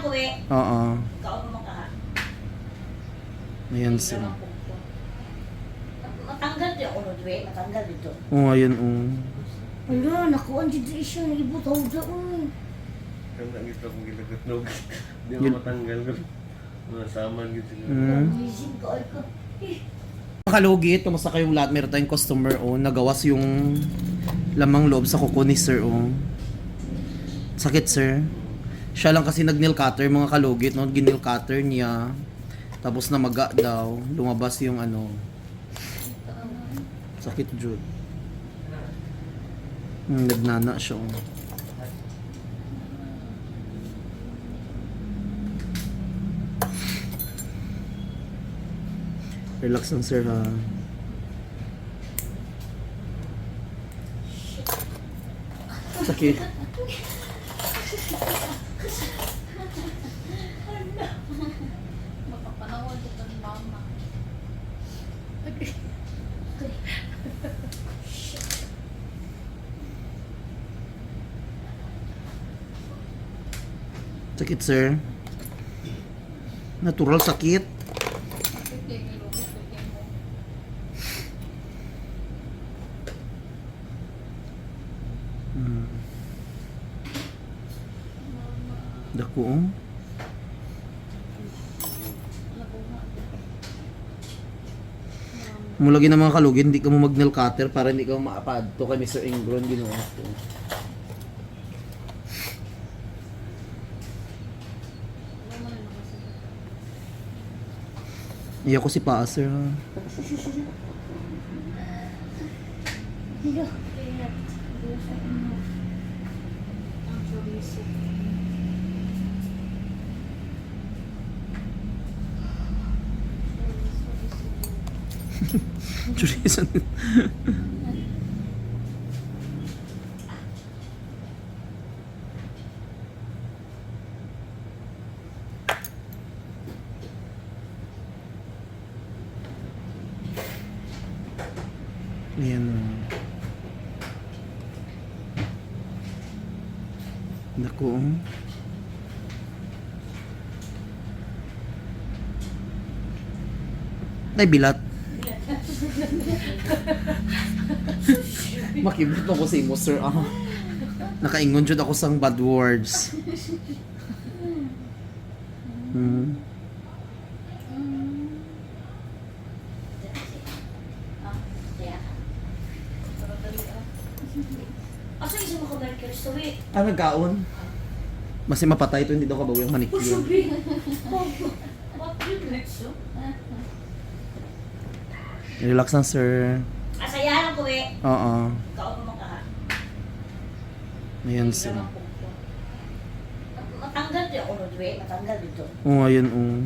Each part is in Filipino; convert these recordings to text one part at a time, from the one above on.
lang ko eh. Oo. Ikaw naman ka ha. Ayan sir. Matanggal di ako no, Dwe. Matanggal dito. Oo, ayun oo. Wala, nakuha dito siya. Nagibutaw doon. Kaya nangit ako gilagatnog. Di Yun. mo matanggal ko. Mga saman gitu. Mm. Amazing ka, ay ka. Kalugit, kumusta kayong lahat? Meron tayong customer, oh. Nagawas yung lamang loob sa kuko ni sir, oh. Sakit, sir. Siya lang kasi nag-nail cutter, mga kalugit, no? Ginail cutter niya. Tapos namaga daw. Lumabas yung ano. Sakit, Jude. Hmm, nagnana siya, oh. Relax lang, sir, ha. Sakit. Makapanawad ito ng mama. Sakit, sir. Natural sakit. Pwede yung ilugit, pwede mo. Hmm. Dako, oh. Mulagi ng mga kalugin, hindi ka mo mag-nail cutter para hindi ka maapad to kay Mr. Ingron ginawa ko. Iyak ko si Pa, sir. ha. Hindi. Ang chorizo. Ayan. Naku. Ay, bilat. Makibot ako sa imo, sir. Ah. Nakaingon jud ako sang bad words. Hmm. Ah, ka. Asa yung sa mga Mercury to eh? Ah, nagkaon. Mas mapatay to, hindi daw kabawi ang manicure. What you next? Relax lang, sir. Asayahan ko eh. Oo. Ikaw naman ka. Ayan, sir. Matanggal di ako no, Dwe. Matanggal dito. Oo, ayun, oo.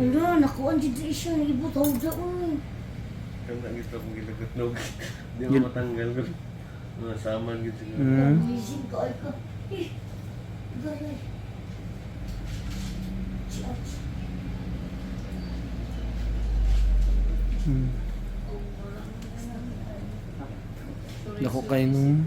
Wala, nakuha dito siya. Nagibutaw doon. Kaya nangit ako gilagatnog. Di Yun. mo matanggal ko. Mga saman gitu. Mm. Amazing ka, ay ka. Eh, gano'n. Hmm. Lako kayo nung...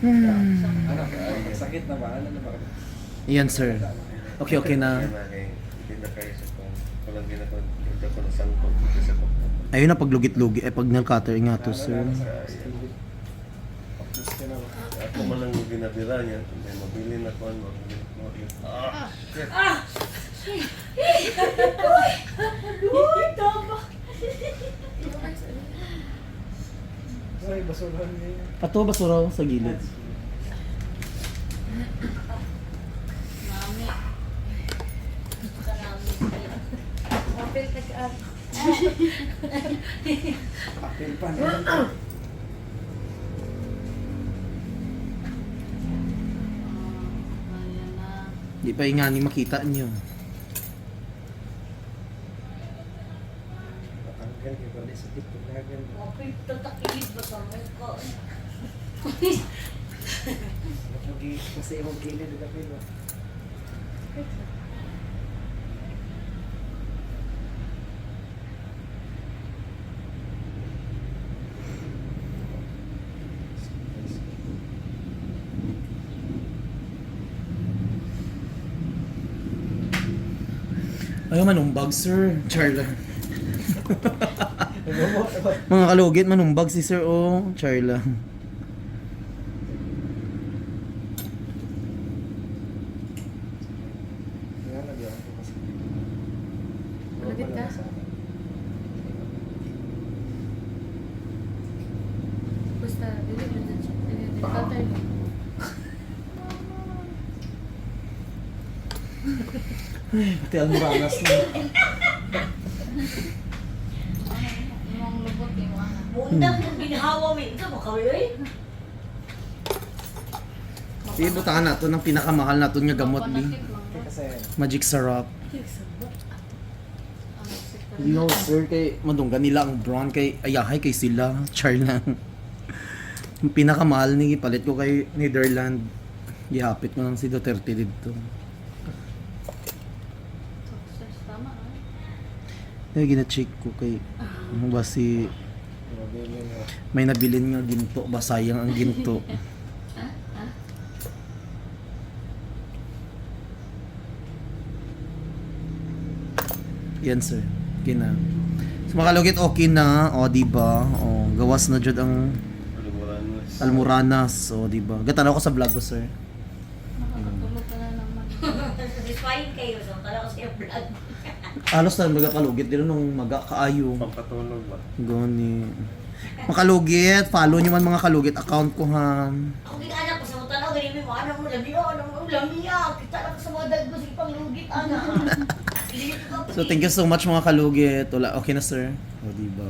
Ano, sakit na ba? Ano ba? Ayan, sir. Okay, okay na. Ayun na paglugit-lugi. Eh, pag nail cutter nga to, sir. Ako man yung ginabira niya. May mabili na ko. ano, Ah! shit. Uy, tama. Ay, basurahan niya. Ato, basura sa gilid. Mami. Mapil ka ka. Apil pa na. Di pa nga ni makita niyo. Matanggal yung bali sa tito. Nagal. Mapil tatakilid ba sa mga ko? Kasi yung gilid na ba? Ayaw manumbag, sir. Charla. Mga kalugit, manumbag si sir, oh. Charla. Malapit ka? Basta, mo dyan siya. Dili, cutter mo. Pati almoranas na. Yung yung ano. Bundang yung ginahawa mo. Ito mo kami eh. Ibutangan nato ng pinakamahal nato nga gamot? Kasi Magic syrup. Ano, sikal. Yo, sir, kay madunggan nila ang brown kay ayahay kay sila. Char lang. Ang pinakamahal ni palit ko kay Netherland. Gihapit mo lang si Duterte dito. Success, tama, ah. Kaya gina-check ko kay ano ba si may nabilin nga ginto ba sayang ang ginto. Yan sir. Okay na. So makalugit okay na. O, di ba? O, gawas na jud ang Alimuran mo. almoranas. O, di ba? Gatanaw ko sa vlog ko, sir. Nakakatulog ka na naman. Satisfying kayo. So, kala ko sa vlog. Alos na magapalugit din nung maga kaayo. Pampatulog ba? Gani. Makalugit, follow nyo man mga kalugit account ko ha. Ako ginanak ko sa mga tanaw. Ganyan mo, anak mo, lami oh, anak mo, lami. Kita lang ko sa mga dagdo. Sige pang lugit, anak. So thank you so much mga kalugit. Wala, okay na sir. O diba?